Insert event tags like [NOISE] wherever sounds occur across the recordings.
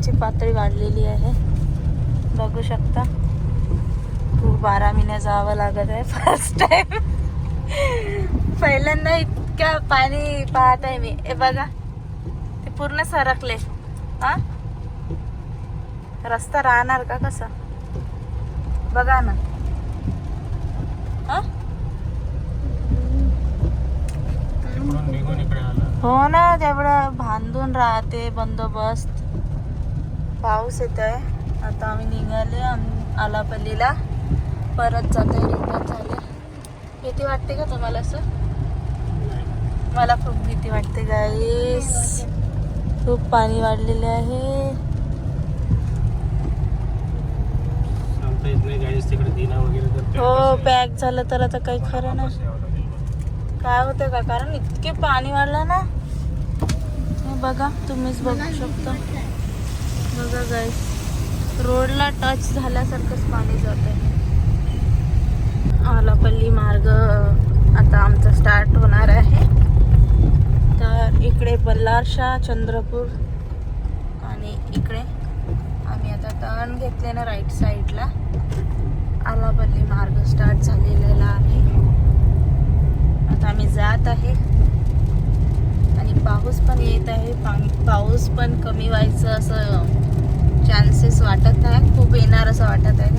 पाण्याची पातळी वाढलेली आहे. बघू शकता. खूप बारा महिन्या जावं लागत आहे फर्स्ट टाइम पहिल्यांदा इतक्या पाणी पाहत आहे मी. हे बघा. ते पूर्ण सरकले. हा? रस्ता राहणार का कसा? बघा ना. हा? हो ना तेवढं बांधून राहते बंदोबस्त. पाऊस येत आहे आता आम्ही निघाले आम- आलापल्लीला. परत जाते रिटर्न झाले. भीती वाटते का तुम्हाला असं मला खूप भीती वाटते गाईस खूप पाणी वाढलेले आहे. हो पॅक झालं तर आता काही खरं नाही. काय होतं का? कारण इतके पाणी वाढलं ना. हे बघा तुम्हीच बघू शकता. बघा गाईस रोडला टच झाल्यासारखंच पाणी जात आहे आलापल्ली मार्ग आता आमचा स्टार्ट होणार आहे. तर इकडे बल्लारशा चंद्रपूर आणि इकडे आम्ही आता टर्न घेतले ना राईट साईडला आलापल्ली मार्ग स्टार्ट झालेला आहे. आता आम्ही जात आहे. आणि पाऊस पण येत आहे. पा- पाऊस पण कमी व्हायचं असं चान्सेस वाटत आहे. खूप येणार असं वाटत आहे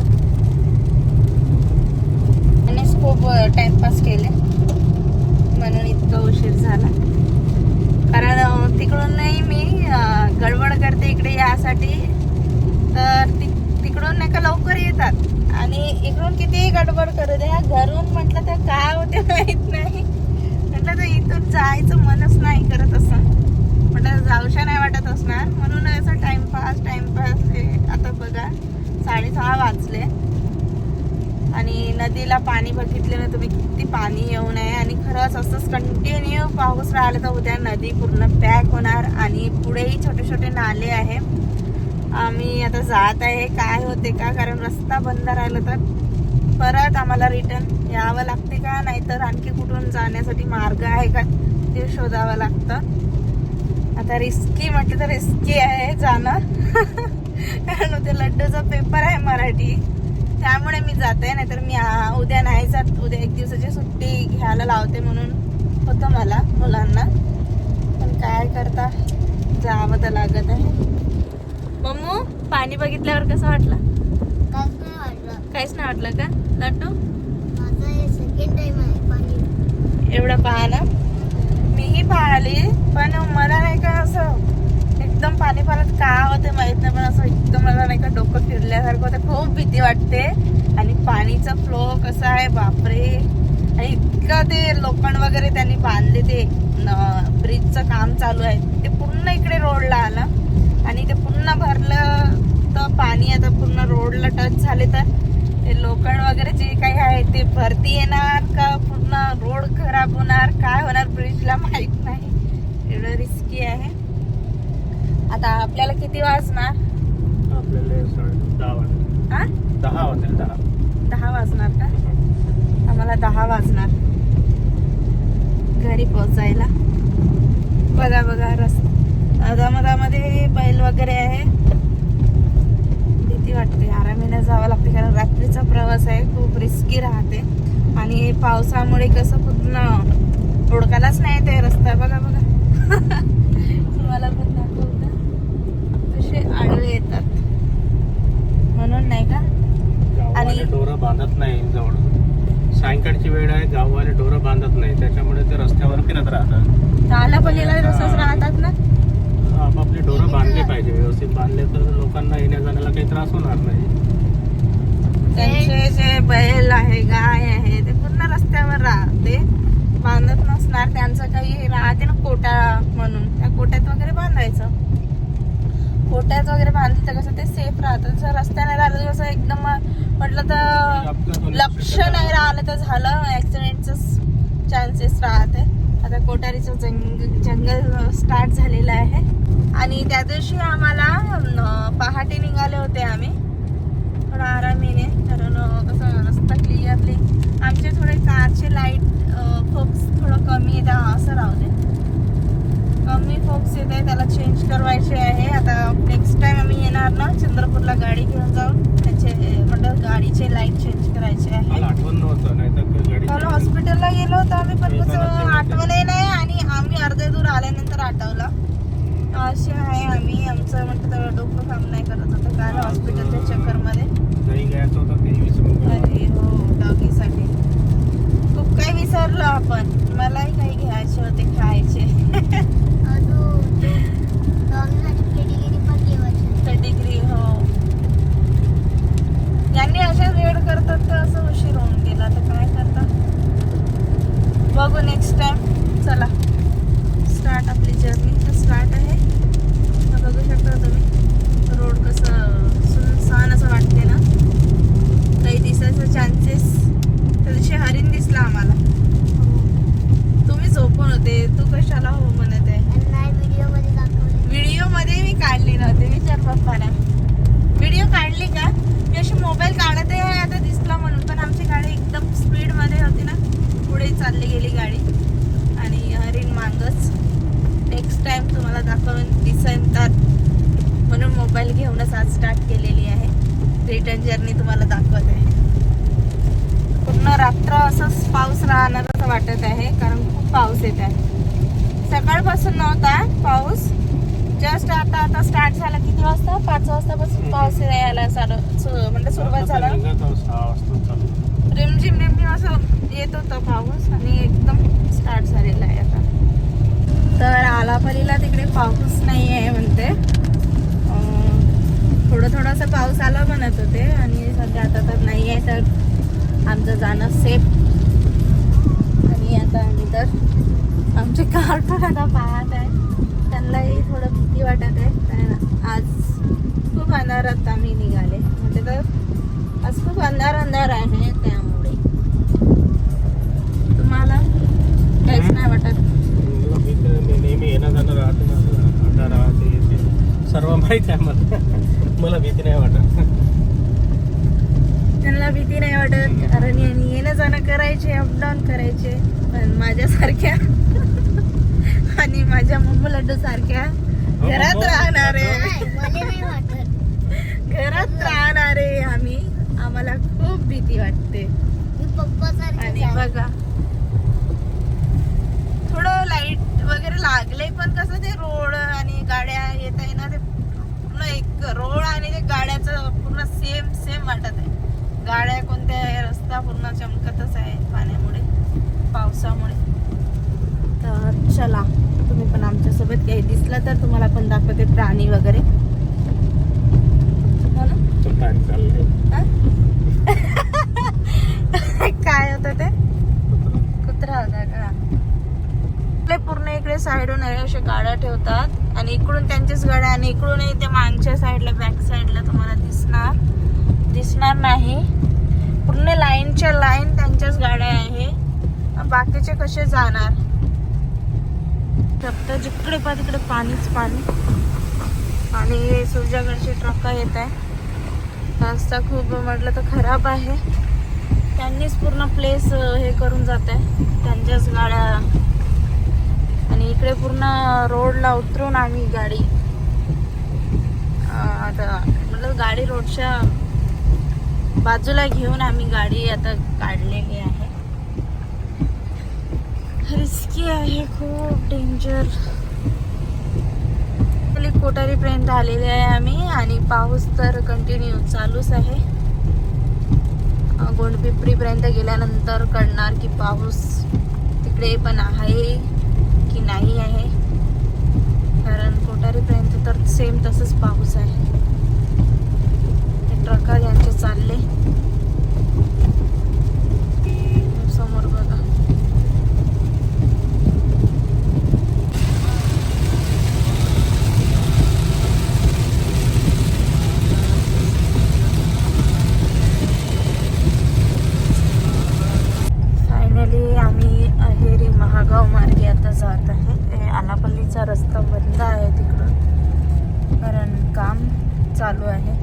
आणि खूप टाइमपास केले. म्हणून इतका उशीर झाला. कारण तिकडून नाही मी गडबड करते इकडे यासाठी. तर ति- तिकडून नाही का लवकर येतात. आणि इकडून कितीही गडबड करू द्या घरून म्हटलं तर काय होते माहीत नाही. म्हटलं तर इथून जायचं मनच नाही करत असं. म्हटलं जाऊशा नाही वाटत असणार. म्हणून असं टाइमपास टाइमपास हे आता बघा. साडेसहा वाजले. आणि नदीला पाणी बघितले ना तुम्ही किती पाणी येऊ नये. आणि खरंच असंच कंटिन्यू पाऊस राहिला तर उद्या नदी पूर्ण पॅक होणार. आणि पुढेही छोटे छोटे नाले आहे. आम्ही आता जात आहे. काय होते का? कारण रस्ता बंद राहिला तर परत आम्हाला रिटर्न यावं लागते का? नाहीतर आणखी कुठून जाण्यासाठी मार्ग आहे का? ते शोधावं लागतं. आता रिस्की म्हटलं तर रिस्की आहे जाणं. कारण ते लड्डूचा पेपर आहे मराठी. त्यामुळे मी जाते नाहीतर मी आ- उद्या नाही जात. उद्या एक दिवसाची सुट्टी घ्यायला लावते म्हणून होतं मला मुलांना. पण काय करता? जावं तर लागत आहे. मम्मू पाणी बघितल्यावर कसं वाटलं? काहीच नाही वाटलं. काहीच नाही वाटलं का? लड्डू? माझा सेकंड टाइम आहे पाणी. एवढं पहा ना. मीही पाहिली पण मला नाही का असं एकदम पाणी पाण्यात का होते माहीत नाही पण असं एकदम मला नाही का डोकं फिरल्यासारखं होतं. खूप भीती वाटते. आणि पाणीचा फ्लो कसा आहे बापरे. आणि इतकं ते लोखंड वगैरे त्यांनी बांधले ते ब्रिजचं काम चालू आहे. ते पूर्ण इकडे रोडला आलं. आणि ते पूर्ण भरलं तर पाणी आता पूर्ण रोडला टच झाले तर ते लोखंड वगैरे जे काही आहे ते भरती येणार का पूर्ण रोड खराब होणार? काय होणार ब्रिजला माहीत नाही. एवढं रिस्की आहे. आता आपल्याला किती वाजणार? दहा वाजले. हा दहा वाजणार का? आम्हाला दहा वाजणार. घरी पोहोचायला. बघा बघा रस्ता. अदामदामध्ये बैल वगैरे आहे. भीती वाटते. आरामीने जावं लागते कारण रात्रीचा प्रवास आहे खूप रिस्की राहते. आणि पावसामुळे कसं पूर्ण ओळखायलाच नाही ते रस्ता. बघा बघा. [LAUGHS] तुम्हाला पण दाखवतं कसे आडवे येतात. म्हणून नाही का? आणि- डोरं बांधत नाही जवळ. सायंकाळची वेळ आहे गाववाले डोरं बांधत नाही. त्याच्यामुळे ते रस्त्यावर फिरत राहतात आलापल्लीला तसंच राहतात ना आपापली डोरं बांधले पाहिजे आणले तर लोकांना येण्या जाण्याला काही त्रास होणार नाही. त्यांचे जे बैल आहे गाय आहे ते पूर्ण रस्त्यावर राहते. बांधत नसणार त्यांचं काही राहते ना कोटा म्हणून. त्या कोट्यात वगैरे बांधायचं. कोट्यात वगैरे बांधलं तर कसं ते सेफ राहतं. जर रस्त्याने राहिलं कसं एकदम म्हटलं तर लक्ष नाही राहिलं तर झालं. ऍक्सिडेंटच चान्सेस राहते. आता कोटारीचं जंग जंगल स्टार्ट झालेलं आहे. आणि त्या दिवशी आम्हाला पहाटे निघाले होते आम्ही. थोडा आरामीने कारण कसं रस्ता क्लिअरली आमचे थोडे कारचे लाइट फोक्स थोडं कमी येत असं राहते कमी फोक्स येत आहे त्याला चेंज करवायचे आहे. आता नेक्स्ट टाईम आम्ही येणार ना चंद्रपूरला गाडी घेऊन जाऊन त्याचे म्हणजे गाडीचे लाइट चेंज करायचे आहे. कारण हॉस्पिटलला गेलो होतो आम्ही पण कसं आठवणही नाही आणि आम्ही अर्धे दूर आल्यानंतर आठवला. असे आहे आम्ही. आमचं म्हटलं तर डोकं काम नाही करत होतं. काल हॉस्पिटलच्या चक्करमध्ये. अरे हो डॉगीसाठी खूप काही विसरलो आपण मलाही काही घ्यायचे होते खायचे अजून डॉगीसाठी पेडीगिरी पण जेवायची तर डिग्री हो यांनी अशा वेळ करतात तर असं उशीर होऊन गेला तर काय करता बघू नेक्स्ट टाइम चला स्टार्ट आपली जर्नी तर स्टार्ट आहे तर बघू शकता तुम्ही रोड कसं सुनसान असं वाटते ना काही दिसायचं चान्सेस त्या दिवशी हरिण दिसला आम्हाला तुम्ही झोपून होते तू कशाला हो म्हणत आहे आणि नाही व्हिडिओमध्ये दाखवले व्हिडिओमध्ये मी काढली नव्हते विचार पप्पाला व्हिडिओ काढली का मी अशी मोबाईल काढते आहे आता दिसला म्हणून पण आमची गाडी एकदम स्पीडमध्ये होती ना पुढे चालली गेली गाडी आणि हरिण मांगच नेक्स्ट टाइम तुम्हाला तर म्हणून मोबाईल घेऊनच आज स्टार्ट केलेली आहे. रिटर्न जर्नी तुम्हाला दाखवत आहे. पूर्ण रात्र असंच पाऊस राहणार असं वाटत आहे कारण खूप पाऊस येत आहे. सकाळपासून नव्हता पाऊस. जस्ट आता आता स्टार्ट झाला. किती वाजता? पाच वाजतापासून पाऊस यायला चालू म्हणजे सुरुवात झाला. रिमझिम रिमझिम असं येत होतं पाऊस आणि एकदम स्टार्ट झालेला आहे आता तर आलापरीला तिकडे पाऊस नाही आहे म्हणते. थोडं थोडासा पाऊस आला म्हणत होते आणि सध्या आता तर नाही आहे तर आमचं जाणं सेफ आणि आता आम्ही तर आमचे कार पण आता पाहत आहे. त्यांनाही थोडं भीती वाटत आहे कारण आज खूप अनारात आम्ही निघाले. म्हणजे तर माहीत आहे मला. मला भीती नाही वाटत. त्यांना भीती नाही वाटत कारण यांनी येणं जाणं करायचे अपडाऊन करायचे पण माझ्यासारख्या आणि माझ्या मम्मी लड्डू सारख्या घरात राहणारे नाही मला नाही वाटत. घरात राहणारे आम्ही. आम्हाला खूप भीती वाटते. आणि बघा. थोडं लाइट वगैरे लागले पण कसं ते रोड आणि गाड्या येत आहे ना ते पूर्ण एक रोड आणि ते गाड्याचं पूर्ण सेम सेम वाटत आहे. गाड्या कोणत्या रस्ता पूर्ण चमकतच आहे पाण्यामुळे पावसामुळे. तर चला तुम्ही पण आमच्यासोबत काही दिसलं तर तुम्हाला पण दाखवते प्राणी वगैरे. हा? [LAUGHS] काय होतं ते? कुत्रा होता का? आपले पूर्ण इकडे साईडून आहे अशा गाड्या ठेवतात. आणि इकडून त्यांच्याच गाड्या आणि इकडूनही ते मागच्या साईडला बॅक साईडला तुम्हाला दिसणार. दिसणार नाही. पूर्ण लाईनच्या लाईन त्यांच्याच गाड्या आहे. बाकीचे कसे जाणार? फक्त जिकडे पा तिकडे पाणीच पाणी. आणि सूर्याकडचे ट्रक येत आहे. रस्ता खूप म्हटलं तर खराब आहे. त्यांनीच पूर्ण प्लेस हे करून जात आहे. त्यांच्याच गाड्या. आणि इकडे पूर्ण रोडला उतरून आम्ही गाडी आता मतलब गाडी रोडच्या बाजूला घेऊन आम्ही गाडी आता काढलेली आहे. रिस्की आहे खूप डेंजर कोटारीपर्यंत आलेले आहे आम्ही आणि पाऊस तर कंटिन्यू चालूच आहे. गोंडपिपरीपर्यंत गेल्यानंतर कळणार की पाऊस तिकडे पण आहे. की नाही आहे. कारण कोठारीपर्यंत तर सेम तसंच पाऊस आहे. ते ट्रका यांचे चालले समोर बघा फायनली आम्ही अहेरी महागाव मार्गे आता जात आहे हे आलापल्लीचा रस्ता बंद आहे तिकडून कारण काम चालू आहे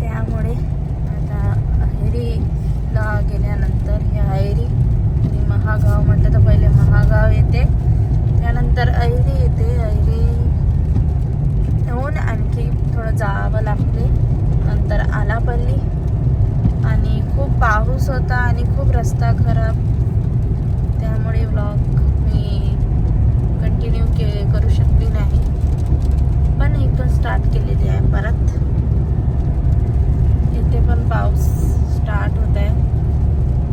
त्यामुळे आता अहेरीला गेल्यानंतर हे अहेरी आणि महागाव म्हटलं तर पहिले महागाव येते त्यानंतर अहेरी येते अहेरी होऊन आणखी थोडं जावं लागते नंतर आलापल्ली आणि खूप पाऊस होता आणि खूप रस्ता खराब. त्यामुळे व्लॉग मी कंटिन्यू के करू शकली नाही. पण इथून स्टार्ट केलेली आहे परत. इथे पण पाऊस स्टार्ट होत आहे.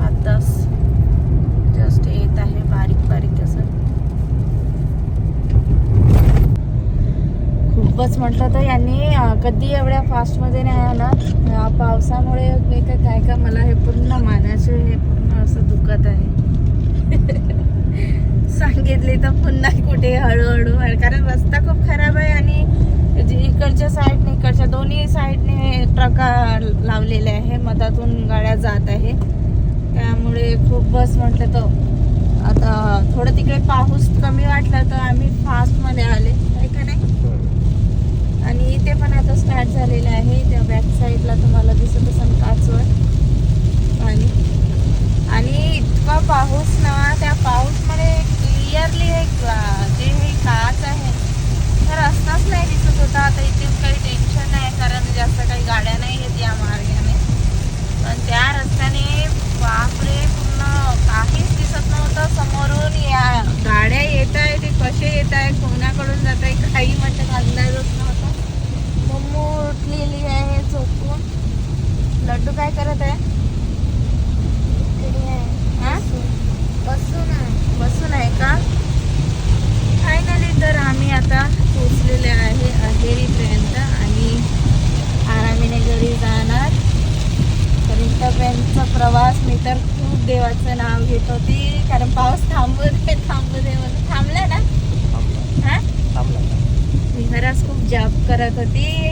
आताच जस्ट येत आहे बारीक बारीक असं म्हटलं तर यांनी कधी एवढ्या फास्टमध्ये नाही आला पावसामुळे मी काय काय का मला हे पूर्ण मानाचे हे पूर्ण असं दुखत आहे. [LAUGHS] सांगितले तर पुन्हा कुठे हळूहळू हळू कारण रस्ता खूप खराब आहे आणि इकडच्या साईडने इकडच्या दोन्ही साईडने ट्रका लावलेले आहे मधातून गाड्या जात आहे. त्यामुळे खूप बस म्हटलं तर आता थोडं तिकडे पाऊस कमी वाटला तर आम्ही फास्टमध्ये आले. आहे का नाही? आणि इथे पण आता स्टार्ट झालेलं आहे. त्या बॅक साईडला तुम्हाला दिसत असेल काचवर. आणि आणि इतका पाऊस ना त्या पाऊसमध्ये क्लिअरली एक जे हे काच आहे तर रस्ताच नाही दिसत होता. आता इथे काही टेन्शन नाही कारण जास्त काही गाड्या नाही येत या मार्गाने. पण त्या रस्त्याने बापरे पूर्ण काहीच दिसत नव्हतं. समोरून या गाड्या येत आहे ते कसे येत आहे कोणाकडून जात आहे काही उठलेली आहे झोपून लड्डू काय करत आहे? हा? बसून आहे. बसून आहे का? फायनली तर आम्ही आता पोचलेले आहे अहेरीपर्यंत आणि आरामीने घरी जाणार. तर इथपर्यंतचा प्रवास मी तर खूप देवाचं नाव घेत होती कारण पाऊस थांबू दे थांबू दे म्हणून थांबला ना? हा? मी खरंच खूप जॉब करत होती.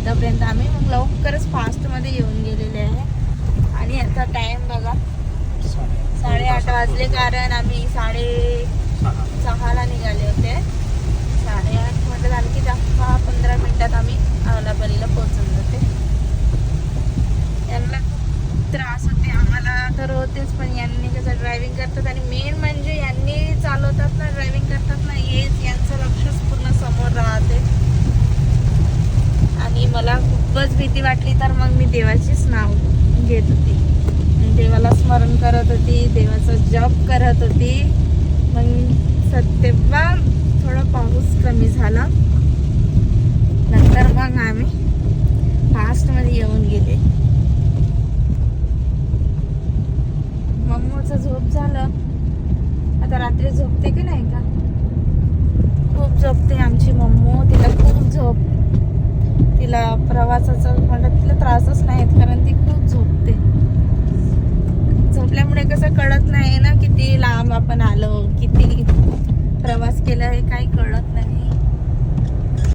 आतापर्यंत आम्ही मग लवकरच फास्टमध्ये येऊन गेलेले आहे. आणि आता टाईम बघा. साडेआठ वाजले कारण आम्ही साडे सहाला निघाले होते. साडेआठ म्हटलं आणखी दहा पंधरा मिनिटात आम्ही अहलाबालीला पोहोचून जाते. यांना खूप त्रास होते. आम्हाला तर होतेच पण यांनी कसं ड्रायव्हिंग करतात आणि मेन म्हणजे यांनी चालवतात ना ड्रायव्हिंग करतात ना हेच यांचं लक्षच पूर्ण समोर राहते आणि मला खूपच भीती वाटली तर मग मी देवाचीच नाव घेत होती. देवाला स्मरण करत होती देवाचा जप करत होती. मग तेव्हा थोडा पाऊस कमी झाला. नंतर मग आम्ही फास्टमध्ये येऊन गेले. त्रासाचं म्हणलं तिला त्रासच नाहीत कारण ती खूप झोपते. झोपल्यामुळे कसं कळत नाही ना किती लांब आपण आलो किती प्रवास केला हे काही कळत नाही.